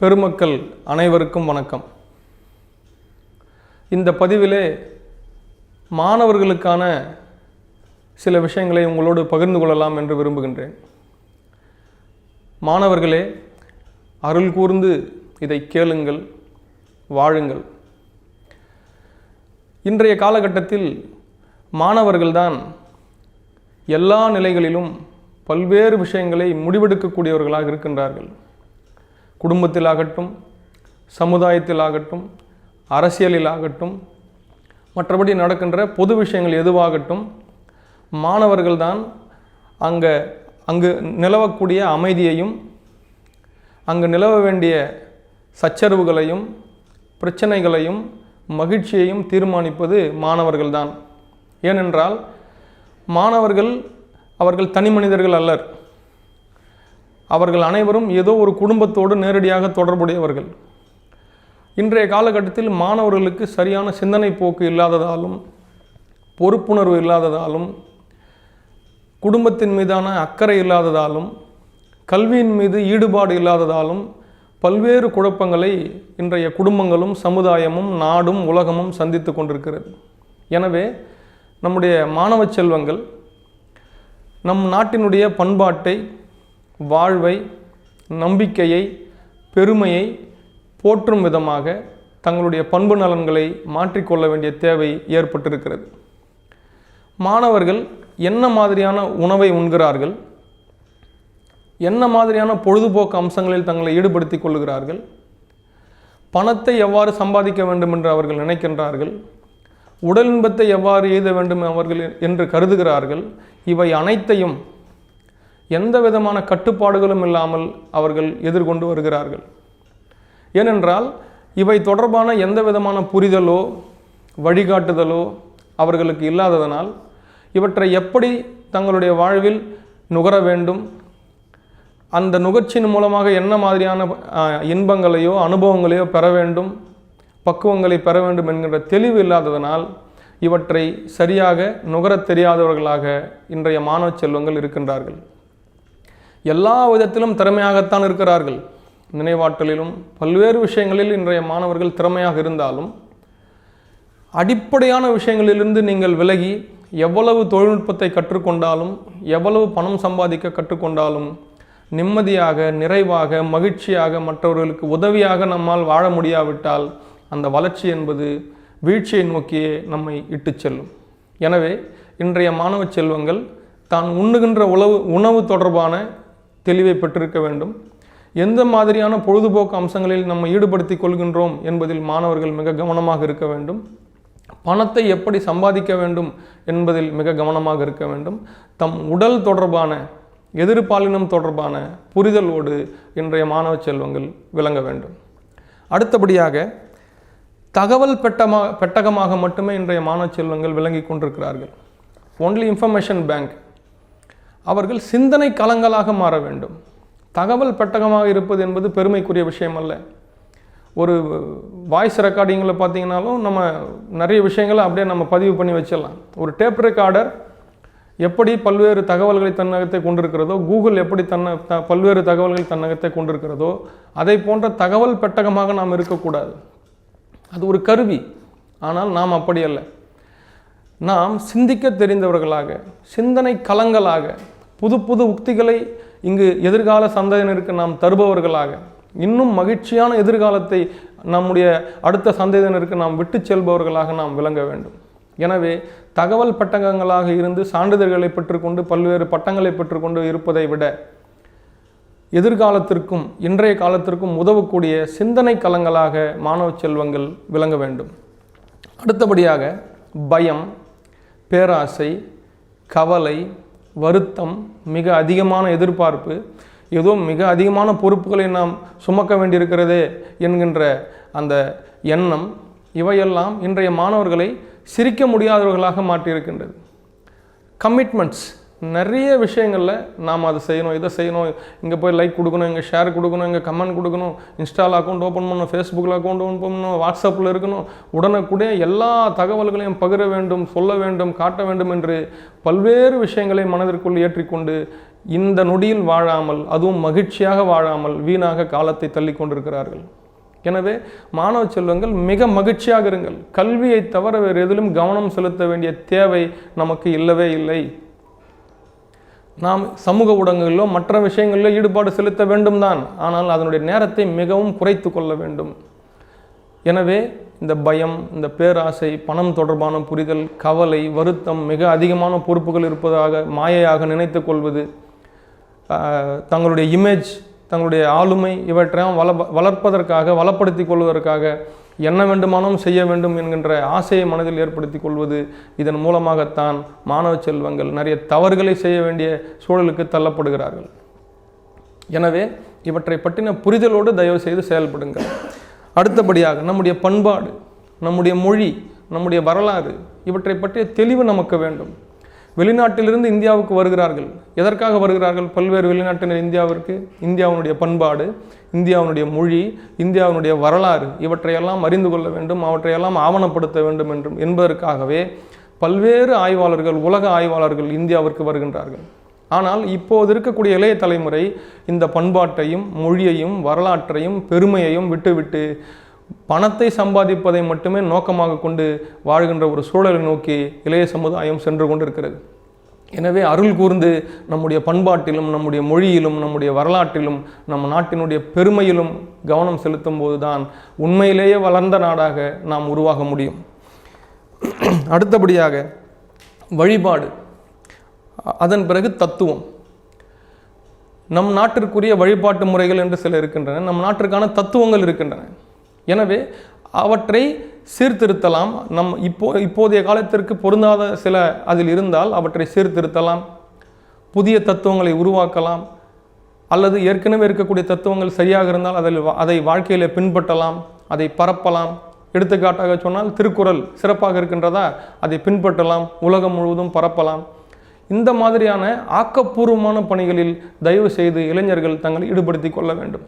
பெருமக்கள் அனைவருக்கும் வணக்கம். இந்த பதிவிலே மாணவர்களுக்கான சில விஷயங்களை உங்களோடு பகிர்ந்து கொள்ளலாம் என்று விரும்புகின்றேன். மாணவர்களே அருள் கூர்ந்து இதை கேளுங்கள் வாழுங்கள். இன்றைய காலகட்டத்தில் மாணவர்கள்தான் எல்லா நிலைகளிலும் பல்வேறு விஷயங்களை முடிவெடுக்கக்கூடியவர்களாக இருக்கின்றார்கள். குடும்பத்திலாகட்டும் சமுதாயத்திலாகட்டும் அரசியலிலாகட்டும் மற்றபடி நடக்கின்ற பொது விஷயங்கள் எதுவாகட்டும் மாணவர்கள்தான் அங்கே அங்கு நிலவக்கூடிய அமைதியையும் அங்கு நிலவ வேண்டிய சச்சரவுகளையும் பிரச்சனைகளையும் மகிழ்ச்சியையும் தீர்மானிப்பது மாணவர்கள்தான். ஏனென்றால் மாணவர்கள் அவர்கள் தனி மனிதர்கள் அல்லர். அவர்கள் அனைவரும் ஏதோ ஒரு குடும்பத்தோடு நேரடியாக தொடர்புடையவர்கள். இன்றைய காலகட்டத்தில் மாணவர்களுக்கு சரியான சிந்தனை போக்கு இல்லாததாலும் பொறுப்புணர்வு இல்லாததாலும் குடும்பத்தின் மீதான அக்கறை இல்லாததாலும் கல்வியின் மீது ஈடுபாடு இல்லாததாலும் பல்வேறு குழப்பங்களை இன்றைய குடும்பங்களும் சமுதாயமும் நாடும் உலகமும் சந்தித்து கொண்டிருக்கிறது. எனவே நம்முடைய மாணவ செல்வங்கள் நம் நாட்டினுடைய பண்பாட்டை வாழ்வை நம்பிக்கையை பெருமையை போற்றும் விதமாக தங்களுடைய பண்பு நலன்களை மாற்றிக்கொள்ள வேண்டிய தேவை ஏற்பட்டிருக்கிறது. மாணவர்கள் என்ன மாதிரியான உணவை உண்கிறார்கள்? என்ன மாதிரியான பொழுதுபோக்கு அம்சங்களில் தங்களை ஈடுபடுத்திக் கொள்கிறார்கள்? பணத்தை எவ்வாறு சம்பாதிக்க வேண்டும் என்று அவர்கள் நினைக்கின்றார்கள்? உடல் இன்பத்தை எவ்வாறு எய்த வேண்டும் அவர்கள் என்று கருதுகிறார்கள்? இவை அனைத்தையும் எந்த விதமான கட்டுப்பாடுகளும் இல்லாமல் அவர்கள் எதிர்கொண்டு வருகிறார்கள். ஏனென்றால் இவை தொடர்பான எந்த விதமான புரிதலோ வழிகாட்டுதலோ அவர்களுக்கு இல்லாததனால் இவற்றை எப்படி தங்களுடைய வாழ்வில் நுகர வேண்டும் அந்த நுகர்ச்சியின் மூலமாக என்ன மாதிரியான இன்பங்களையோ அனுபவங்களையோ பெற வேண்டும் பக்குவங்களை பெற வேண்டும் என்கின்ற தெளிவு இல்லாததனால் இவற்றை சரியாக நுகரத் தெரியாதவர்களாக இன்றைய மாணவ செல்வங்கள் இருக்கின்றார்கள். எல்லா விதத்திலும் திறமையாகத்தான் இருக்கிறார்கள். நினைவாற்றலிலும் பல்வேறு விஷயங்களில் இன்றைய மாணவர்கள் திறமையாக இருந்தாலும் அடிப்படையான விஷயங்களிலிருந்து நீங்கள் விலகி எவ்வளவு தொழில்நுட்பத்தை கற்றுக்கொண்டாலும் எவ்வளவு பணம் சம்பாதிக்க கற்றுக்கொண்டாலும் நிம்மதியாக நிறைவாக மகிழ்ச்சியாக மற்றவர்களுக்கு உதவியாக நம்மால் வாழ முடியாவிட்டால் அந்த வளர்ச்சி என்பது வீழ்ச்சியை நோக்கியே நம்மை இட்டு செல்லும். எனவே இன்றைய மாணவ செல்வங்கள் தான் உண்ணுகின்ற உணவு உணவு தொடர்பான தெளிவை பெற்றிருக்க வேண்டும். எந்த மாதிரியான பொழுதுபோக்கு அம்சங்களில் நம்ம ஈடுபடுத்தி கொள்கின்றோம் என்பதில் மாணவர்கள் மிக கவனமாக இருக்க வேண்டும். பணத்தை எப்படி சம்பாதிக்க வேண்டும் என்பதில் மிக கவனமாக இருக்க வேண்டும். தம் உடல் தொடர்பான எதிர்பாலினம் தொடர்பான புரிதலோடு இன்றைய மாணவ செல்வங்கள் விளங்க வேண்டும். அடுத்தபடியாக தகவல் பெட்டமா பெட்டகமாக மட்டுமே இன்றைய மாணவ செல்வங்கள் விளங்கி கொண்டிருக்கிறார்கள். ஒன்லி இன்ஃபர்மேஷன் பேங்க் அவர்கள் சிந்தனை களங்களாக மாற வேண்டும். தகவல் பெட்டகமாக இருப்பது என்பது பெருமைக்குரிய விஷயம் அல்ல. ஒரு வாய்ஸ் ரெக்கார்டிங்கில் பார்த்தீங்கனாலும் நம்ம நிறைய விஷயங்களை அப்படியே நம்ம பதிவு பண்ணி வச்சிடலாம். ஒரு டேப் ரெக்கார்டர் எப்படி பல்வேறு தகவல்களை தன்னகத்தை கொண்டிருக்கிறதோ கூகுள் எப்படி தன்ன த- பல்வேறு தகவல்கள் தன்னகத்தை கொண்டிருக்கிறதோ அதை போன்ற தகவல் பெட்டகமாக நாம் இருக்கக்கூடாது. அது ஒரு கருவி. ஆனால் நாம் அப்படி அல்ல. நாம் சிந்திக்க தெரிந்தவர்களாக சிந்தனை கலங்களாக புது புது உக்திகளை இங்கு எதிர்கால சந்ததியினருக்கு நாம் தருபவர்களாக. இன்னும் மகிழ்ச்சியான எதிர்காலத்தை நம்முடைய அடுத்த சந்ததியினருக்கு நாம் விட்டு செல்பவர்களாக நாம் விளங்க வேண்டும். எனவே தகவல் பட்டங்கங்களாக இருந்து சான்றிதழ்களை பெற்றுக்கொண்டு பல்வேறு பட்டங்களை பெற்றுக்கொண்டு இருப்பதை விட எதிர்காலத்திற்கும் இன்றைய காலத்திற்கும் உதவக்கூடிய சிந்தனை களங்களாக மாணவ செல்வங்கள் விளங்க வேண்டும். அடுத்தபடியாக பயம் பேராசை கவலை வருத்தம் மிக அதிகமான எதிர்பார்ப்பு ஏதோ மிக அதிகமான பொறுப்புகளை நாம் சுமக்க வேண்டியிருக்கிறதே என்கின்ற அந்த எண்ணம் இவையெல்லாம் இன்றைய மாணவர்களை சிரிக்க முடியாதவர்களாக மாற்றியிருக்கின்றது. கமிட்மெண்ட்ஸ் நிறைய விஷயங்களில் நாம் அதை செய்யணும் இதை செய்யணும் இங்கே போய் லைக் கொடுக்கணும் இங்கே ஷேர் கொடுக்கணும் இங்கே கமெண்ட் கொடுக்கணும் இன்ஸ்டாவில் அக்கௌண்ட் ஓப்பன் பண்ணணும் ஃபேஸ்புக்கில் அக்கௌண்ட் ஓப்பன் பண்ணணும் வாட்ஸ்அப்பில் இருக்கணும். உடனுக்குடைய எல்லா தகவல்களையும் பகிர வேண்டும் சொல்ல வேண்டும் காட்ட வேண்டும் என்று பல்வேறு விஷயங்களை மனதிற்குள் ஏற்றிக்கொண்டு இந்த நொடியில் வாழாமல் அதுவும் மகிழ்ச்சியாக வாழாமல் வீணாக காலத்தை தள்ளி கொண்டிருக்கிறார்கள். எனவே மாணவ செல்வங்கள் மிக மகிழ்ச்சியாக இருங்கள். கல்வியை தவிர வேறு எதிலும் கவனம் செலுத்த வேண்டிய தேவை நமக்கு இல்லவே இல்லை. நாம் சமூக ஊடகங்களிலோ மற்ற விஷயங்களிலோ ஈடுபாடு செலுத்த வேண்டும் தான் ஆனால் அதனுடைய நேரத்தை மிகவும் குறைத்து கொள்ள வேண்டும். எனவே இந்த பயம் இந்த பேராசை பணம் தொடர்பான புரிதல் கவலை வருத்தம் மிக அதிகமான பொறுப்புகள் இருப்பதாக மாயையாக நினைத்து கொள்வது தங்களுடைய இமேஜ் தங்களுடைய ஆளுமை இவற்றையும் வள வளர்ப்பதற்காக வளப்படுத்தி கொள்வதற்காக என்ன வேண்டுமானும் செய்ய வேண்டும் என்கின்ற ஆசையை மனதில் ஏற்படுத்தி கொள்வது இதன் மூலமாகத்தான் மாணவ செல்வங்கள் நிறைய தவறுகளை செய்ய வேண்டிய சூழலுக்கு தள்ளப்படுகிறார்கள். எனவே இவற்றை பற்றின புரிதலோடு தயவு செய்து செயல்படுங்கள். அடுத்தபடியாக நம்முடைய பண்பாடு நம்முடைய மொழி நம்முடைய வரலாறு இவற்றை பற்றிய தெளிவு நமக்கு வேண்டும். வெளிநாட்டிலிருந்து இந்தியாவுக்கு வருகிறார்கள். எதற்காக வருகிறார்கள்? பல்வேறு வெளிநாட்டினர் இந்தியாவிற்கு இந்தியாவினுடைய பண்பாடு இந்தியாவினுடைய மொழி இந்தியாவினுடைய வரலாறு இவற்றையெல்லாம் அறிந்து கொள்ள வேண்டும் அவற்றையெல்லாம் ஆவணப்படுத்த வேண்டும் என்றும் என்பதற்காகவே பல்வேறு ஆய்வாளர்கள் உலக ஆய்வாளர்கள் இந்தியாவிற்கு வருகின்றார்கள். ஆனால் இப்போது இருக்கக்கூடிய இளைய தலைமுறை இந்த பண்பாட்டையும் மொழியையும் வரலாற்றையும் பெருமையையும் விட்டுவிட்டு பணத்தை சம்பாதிப்பதை மட்டுமே நோக்கமாக கொண்டு வாழ்கின்ற ஒரு சூழலை நோக்கி இளைய சமுதாயம் சென்று கொண்டிருக்கிறது. எனவே அருள் கூர்ந்து நம்முடைய பண்பாட்டிலும் நம்முடைய மொழியிலும் நம்முடைய வரலாற்றிலும் நம்ம நாட்டினுடைய பெருமையிலும் கவனம் செலுத்தும் போதுதான் உண்மையிலேயே வளர்ந்த நாடாக நாம் உருவாக முடியும். அடுத்தபடியாக வழிபாடு. அதன் பிறகு தத்துவம். நம் நாட்டிற்குரிய வழிபாட்டு முறைகள் என்று சில இருக்கின்றன. நம் நாட்டிற்கான தத்துவங்கள் இருக்கின்றன. எனவே அவற்றை சீர்திருத்தலாம். நம் இப்போ இப்போதைய காலத்திற்கு பொருந்தாத சில அதில் இருந்தால் அவற்றை சீர்திருத்தலாம். புதிய தத்துவங்களை உருவாக்கலாம். அல்லது ஏற்கனவே இருக்கக்கூடிய தத்துவங்கள் சரியாக இருந்தால் அதில் அதை வாழ்க்கையில் பின்பற்றலாம் அதை பரப்பலாம். எடுத்துக்காட்டாக சொன்னால் திருக்குறள் சிறப்பாக இருக்கின்றதா? அதை பின்பற்றலாம் உலகம் முழுவதும் பரப்பலாம். இந்த மாதிரியான ஆக்கப்பூர்வமான பணிகளில் தயவு செய்து இளைஞர்கள் தங்களை ஈடுபடுத்தி கொள்ள வேண்டும்.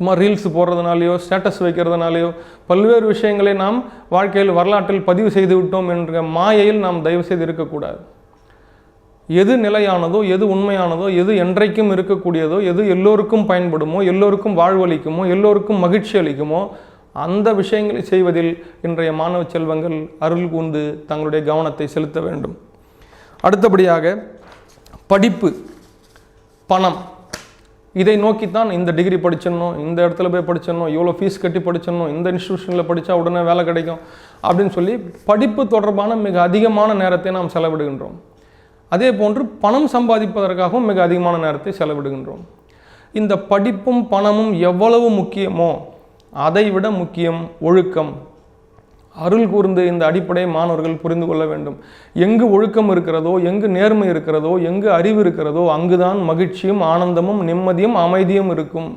சும்மா ரீல்ஸ் போடுறதுனாலையோ ஸ்டேட்டஸ் வைக்கிறதுனாலையோ பல்வேறு விஷயங்களை நாம் வாழ்க்கையில் வரலாற்றில் பதிவு செய்து விட்டோம் என்ற மாயையில் நாம் தயவு செய்து இருக்கக்கூடாது. எது நிலையானதோ எது உண்மையானதோ எது என்றைக்கும் இருக்கக்கூடியதோ எது எல்லோருக்கும் பயன்படுமோ எல்லோருக்கும் வாழ்வளிக்குமோ எல்லோருக்கும் மகிழ்ச்சி அளிக்குமோ அந்த விஷயங்களை செய்வதில் இன்றைய மாணவ செல்வங்கள் அருள் கூந்து தங்களுடைய கவனத்தை செலுத்த வேண்டும். அடுத்தபடியாக படிப்பு பணம். இதை நோக்கித்தான் இந்த டிகிரி படிச்சிடணும் இந்த இடத்துல போய் படிச்சிடணும் இவ்வளோ ஃபீஸ் கட்டி படிச்சிடணும் இந்த இன்ஸ்டியூஷனில் படித்தா உடனே வேலை கிடைக்கும் அப்படின்னு சொல்லி படிப்பு தொடர்பான மிக அதிகமான நேரத்தை நாம் செலவிடுகின்றோம். அதே போன்று பணம் சம்பாதிப்பதற்காகவும் மிக அதிகமான நேரத்தை செலவிடுகின்றோம். இந்த படிப்பும் பணமும் எவ்வளவு முக்கியமோ அதை விட முக்கியம் ஒழுக்கம். அருள் கூர்ந்து இந்த அடிப்படை மாணவர்கள் புரிந்து கொள்ள வேண்டும். எங்கு ஒழுக்கம் இருக்கிறதோ எங்கு நேர்மை இருக்கிறதோ எங்கு அறிவு இருக்கிறதோ அங்குதான் மகிழ்ச்சியும் ஆனந்தமும் நிம்மதியும் அமைதியும் இருக்கும்.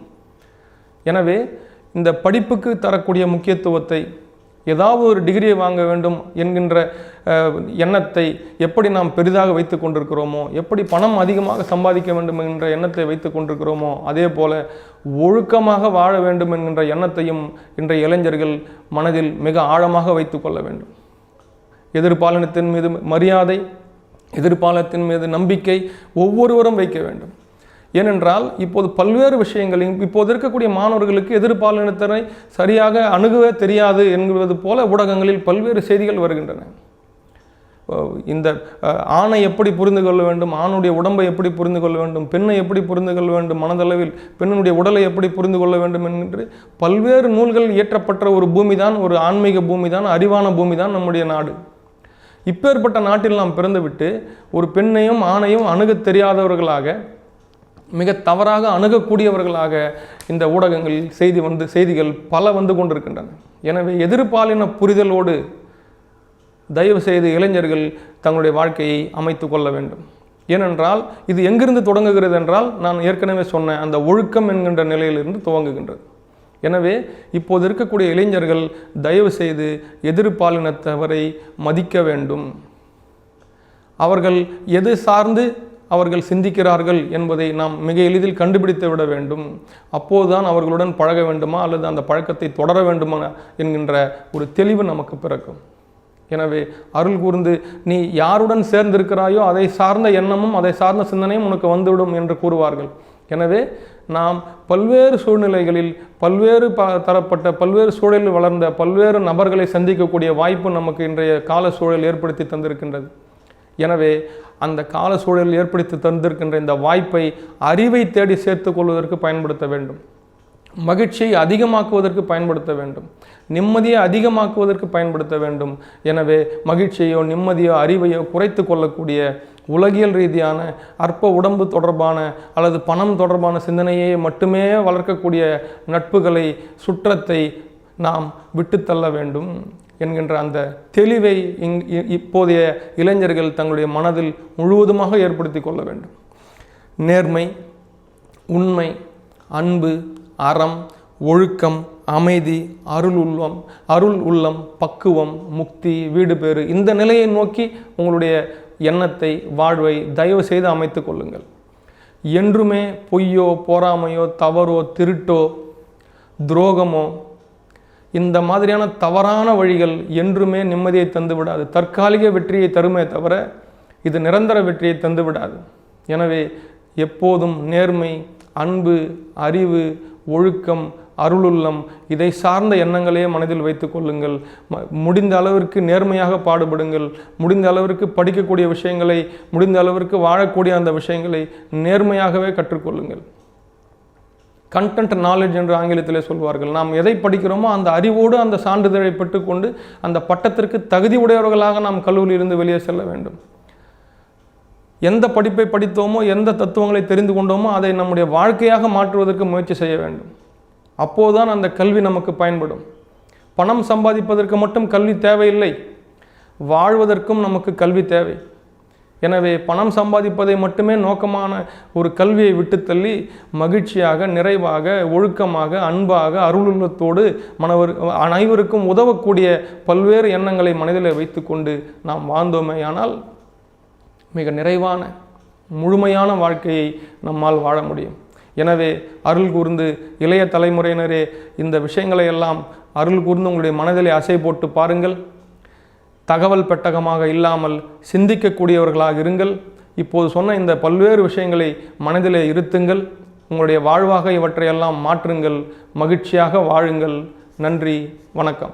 எனவே இந்த படிப்புக்கு தரக்கூடிய முக்கியத்துவத்தை ஏதாவது ஒரு டிகிரியை வாங்க வேண்டும் என்கின்ற எண்ணத்தை எப்படி நாம் பெரிதாக வைத்து கொண்டிருக்கிறோமோ எப்படி பணம் அதிகமாக சம்பாதிக்க வேண்டும் என்கின்ற எண்ணத்தை வைத்து கொண்டிருக்கிறோமோ அதே போல ஒழுக்கமாக வாழ வேண்டும் என்கின்ற எண்ணத்தையும் இன்றைய இளைஞர்கள் மனதில் மிக ஆழமாக வைத்து கொள்ள வேண்டும். எதிர்பாலனத்தின் மீது மரியாதை எதிர்பாலத்தின் மீது நம்பிக்கை ஒவ்வொருவரும் வைக்க வேண்டும். ஏனென்றால் இப்போது பல்வேறு விஷயங்களையும் இப்போது இருக்கக்கூடிய மாணவர்களுக்கு எதிர்பாலினத்தினை சரியாக அணுகவே தெரியாது என்கிறது போல ஊடகங்களில் பல்வேறு செய்திகள் வருகின்றன. இந்த ஆணை எப்படி புரிந்து கொள்ள வேண்டும் ஆணுடைய உடம்பை எப்படி புரிந்து கொள்ள வேண்டும் பெண்ணை எப்படி புரிந்து கொள்ள வேண்டும் மனதளவில் பெண்ணுடைய உடலை எப்படி புரிந்து கொள்ள வேண்டும் என்று பல்வேறு நூல்கள் இயற்றப்பட்ட ஒரு பூமி தான் ஒரு ஆன்மீக பூமி தான் அறிவான பூமி தான் நம்முடைய நாடு. இப்பேற்பட்ட நாட்டில் நாம் பிறந்துவிட்டு ஒரு பெண்ணையும் ஆணையும் அணுகத் தெரியாதவர்களாக மிக தவறாக அணுகக்கூடியவர்களாக இந்த ஊடகங்கள் செய்தி வந்து செய்திகள் பல வந்து கொண்டிருக்கின்றன. எனவே எதிர்பாலின புரிதலோடு தயவு செய்து இளைஞர்கள் தங்களுடைய வாழ்க்கையை அமைத்து கொள்ள வேண்டும். ஏனென்றால் இது எங்கிருந்து தொடங்குகிறது என்றால் நான் ஏற்கனவே சொன்ன அந்த ஒழுக்கம் என்கின்ற நிலையிலிருந்து துவங்குகின்றது. எனவே இப்போது இருக்கக்கூடிய இளைஞர்கள் தயவு செய்து எதிர்பாலினத்தவரை மதிக்க வேண்டும். அவர்கள் எது சார்ந்து அவர்கள் சிந்திக்கிறார்கள் என்பதை நாம் மிக எளிதில் கண்டுபிடித்து விட வேண்டும். அப்போதுதான் அவர்களுடன் பழக வேண்டுமா? அல்லது அந்த பழக்கத்தை தொடர வேண்டுமா? என்கின்ற ஒரு தெளிவு நமக்கு பிறக்கும். எனவே அருள் கூர்ந்து நீ யாருடன் சேர்ந்திருக்கிறாயோ அதை சார்ந்த எண்ணமும் அதை சார்ந்த சிந்தனையும் உனக்கு வந்துவிடும் என்று கூறுவார்கள். எனவே நாம் பல்வேறு சூழ்நிலைகளில் பல்வேறு ப தரப்பட்ட பல்வேறு சூழலில் வளர்ந்த பல்வேறு நபர்களை சந்திக்கக்கூடிய வாய்ப்பு நமக்கு இன்றைய கால சூழல் ஏற்படுத்தி தந்திருக்கின்றது. எனவே அந்த கால சூழலில் ஏற்படுத்தி தந்திருக்கின்ற இந்த வாய்ப்பை அறிவை தேடி சேர்த்துக் கொள்வதற்கு பயன்படுத்த வேண்டும். மகிழ்ச்சியை அதிகமாக்குவதற்கு பயன்படுத்த வேண்டும். நிம்மதியை அதிகமாக்குவதற்கு பயன்படுத்த வேண்டும். எனவே மகிழ்ச்சியோ நிம்மதியோ அறிவையோ குறைத்து கொள்ளக்கூடிய உலகியல் ரீதியான அற்ப உடம்பு தொடர்பான அல்லது பணம் தொடர்பான சிந்தனையை மட்டுமே வளர்க்கக்கூடிய நட்புகளை சுற்றத்தை நாம் விட்டுத்தள்ள வேண்டும். என்கின்ற அந்த தெளிவை இங் இ- இப்போதைய இளைஞர்கள் தங்களுடைய மனதில் முழுவதுமாக ஏற்படுத்தி கொள்ள வேண்டும். நேர்மை உண்மை அன்பு அறம் ஒழுக்கம் அமைதி அருள் உள்ளம் அருள் உள்ளம் பக்குவம் முக்தி வீடு பேறு இந்த நிலையை நோக்கி உங்களுடைய எண்ணத்தை வாழ்வை தயவு செய்து அமைத்து கொள்ளுங்கள். என்றுமே பொய்யோ பொறாமையோ தவறோ திருட்டோ துரோகமோ இந்த மாதிரியான தவறான வழிகள் என்றுமே நிம்மதியை தந்து விடாது. தற்காலிக வெற்றியை தருமே தவிர இது நிரந்தர வெற்றியை தந்து விடாது. எனவே எப்போதும் நேர்மை அன்பு அறிவு ஒழுக்கம் அருளுள்ளம் இதை சார்ந்த எண்ணங்களே மனதில் வைத்து கொள்ளுங்கள். முடிந்த அளவிற்கு நேர்மையாக பாடுபடுங்கள். முடிந்த அளவிற்கு படிக்கக்கூடிய விஷயங்களை முடிந்த அளவிற்கு வாழக்கூடிய அந்த விஷயங்களை நேர்மையாகவே கற்றுக்கொள்ளுங்கள். கண்டென்ட் நாலேஜ் என்று ஆங்கிலத்தில் சொல்வார்கள். நாம் எதை படிக்கிறோமோ அந்த அறிவோடு அந்த சான்றிதழை பெற்றுக்கொண்டு அந்த பட்டத்திற்கு தகுதி உடையவர்களாக நாம் கல்லூரியிலிருந்து வெளியே செல்ல வேண்டும். எந்த படிப்பை படித்தோமோ எந்த தத்துவங்களை தெரிந்து கொண்டோமோ அதை நம்முடைய வாழ்க்கையாக மாற்றுவதற்கு முயற்சி செய்ய வேண்டும். அப்போதுதான் அந்த கல்வி நமக்கு பயன்படும். பணம் சம்பாதிப்பதற்கு மட்டும் கல்வி தேவையில்லை. வாழ்வதற்கும் நமக்கு கல்வி தேவை. எனவே பணம் சம்பாதிப்பதை மட்டுமே நோக்கமான ஒரு கல்வியை விட்டுத்தள்ளி மகிழ்ச்சியாக நிறைவாக ஒழுக்கமாக அன்பாக அருளுள்ளத்தோடு மனவர் அனைவருக்கும் உதவக்கூடிய பல்வேறு எண்ணங்களை மனதில் வைத்துக்கொண்டு நாம் வாழ்ந்தோமேயானால் மிக நிறைவான முழுமையான வாழ்க்கையை நம்மால் வாழ முடியும். எனவே அருள் கூர்ந்து இளைய தலைமுறையினரே இந்த விஷயங்களை எல்லாம் அருள் கூர்ந்து உங்களுடைய மனதிலே அசை போட்டு பாருங்கள். தகவல் பெட்டகமாக இல்லாமல் சிந்திக்கக்கூடியவர்களாக இருங்கள். இப்போது சொன்ன இந்த பல்வேறு விஷயங்களை மனதிலே இருத்துங்கள். உங்களுடைய வாழ்வாக இவற்றையெல்லாம் மாற்றுங்கள். மகிழ்ச்சியாக வாழுங்கள். நன்றி. வணக்கம்.